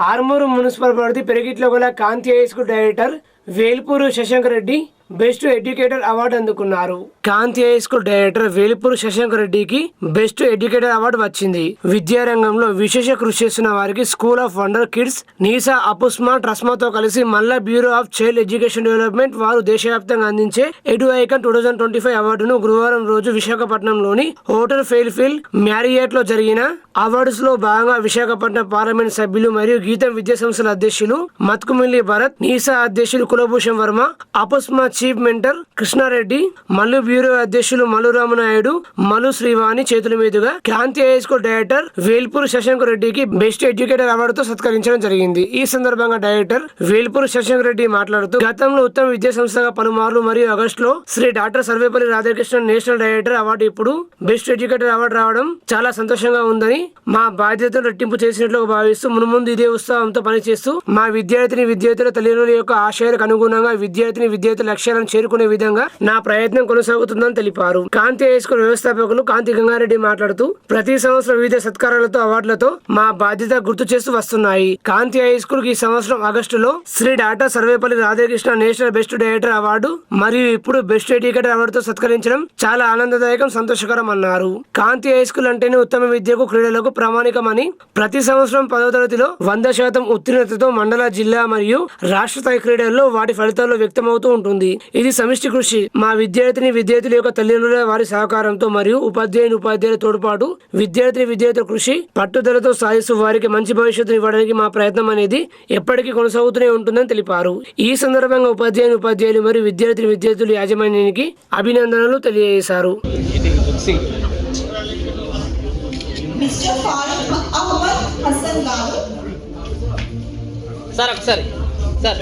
Armoor municipal పరిధి పెరిగిట్లో గల Kanthi high school director Velpuru Shashank Reddy best educator award అందుకున్నారు. Kanthi high school director Velipur Shashank రెడ్డికి best educator award వచ్చింది. విద్యారంగంలో విశేష కృషి చేస్తున్న వారికి school of wonder kids NISA APUSMA ట్రస్మాతో కలిసి Malla bureau of child education development వారు దేశవ్యాప్తంగా అందించే edu icon two thousand twenty five అవార్డును గురువారం రోజు విశాఖపట్నంలోని హోటల్ ఫెయిల్ ఫీల్లో జరిగిన అవార్డ్స్లో భాగంగా విశాఖపట్నం పార్లమెంట్ సభ్యులు మరియు గీతం విద్యా సంస్థల అధ్యక్షులు మత్కుమిల్లి భరత్ నీసా అధ్యక్షులు Kulbhushan Varma APUSMA chief mentor Krishnareddy Mallu bureau అధ్యక్షులు మల్లు రామనాయుడు మల్లు శ్రీవాణి చేతుల మీదుగా Kranthi high school director Velpur Shashank రెడ్డికి బెస్ట్ ఎడ్యుకేటర్ అవార్డుతో సత్కరించడం జరిగింది. ఈ సందర్భంగా డైరెక్టర్ వేల్పూర్ శశాంక్ రెడ్డి మాట్లాడుతూ గతంలో ఉత్తమ విద్యా సంస్థగా పలుమార్లు మరియు ఆగస్టులో Shri doctor Sarvepalli Radhakrishna national director award ఇప్పుడు బెస్ట్ ఎడ్యుకేటర్ అవార్డు రావడం చాలా సంతోషంగా ఉందని మా బాధ్యతను రెట్టింపు చేసినట్లు భావిస్తూ మున్ముందు ఇదే ఉత్సాహంతో పనిచేస్తూ మా విద్యార్థిని విద్యార్థుల తల్లిదండ్రుల యొక్క ఆశయాలకు అనుగుణంగా విద్యార్థిని విద్యార్థుల లక్ష్యాలను చేరుకునే విధంగా నా ప్రయత్నం కొనసాగుతుందని తెలిపారు. కాంతి హైస్కూల్ వ్యవస్థాపకులు కాంతి గంగారెడ్డి మాట్లాడుతూ ప్రతి సంవత్సరం వివిధ సత్కారాలతో అవార్డులతో మా బాధ్యత గుర్తు చేస్తూ వస్తున్నాయి. కాంతి హై స్కూల్ ఈ సంవత్సరం ఆగస్టులో Shri data Sarvepalli Radhakrishna national best director award మరియు ఇప్పుడు బెస్ట్ ఎడ్యుకేటర్ అవార్డుతో సత్కరించడం చాలా ఆనందదాయకం సంతోషకరం అన్నారు. కాంతి హై స్కూల్ అంటేనే ఉత్తమ విద్యకు క్రీడలకు ప్రామాణికమని ప్రతి సంవత్సరం పదవ తరగతిలో వంద శాతం ఉత్తీర్ణతతో మండల జిల్లా మరియు రాష్ట్ర స్థాయి క్రీడల్లో వాటి ఫలితాల్లో వ్యక్తమవుతూ ఉంటుంది. ఇది సమిష్టి కృషి. మా విద్యార్థిని విద్యార్థుల యొక్క తల్లిదండ్రుల వారి సహకారంతో మరియు ఉపాధ్యాయుని ఉపాధ్యాయుల తోడ్పాటు విద్యార్థిని విద్యార్థుల కృషి పట్టుదలతో సాధిస్తూ వారికి మంచి భవిష్యత్తును ఇవ్వడానికి మా ప్రయత్నం అనేది ఎప్పటికీ కొనసాగుతూనే ఉంటుందని తెలిపారు. ఈ సందర్భంగా ఉపాధ్యాయుని ఉపాధ్యాయులు మరియు విద్యార్థిని విద్యార్థుల యాజమాన్యానికి అభినందనలు తెలియజేశారు. సార్ ఒకసారి. సార్.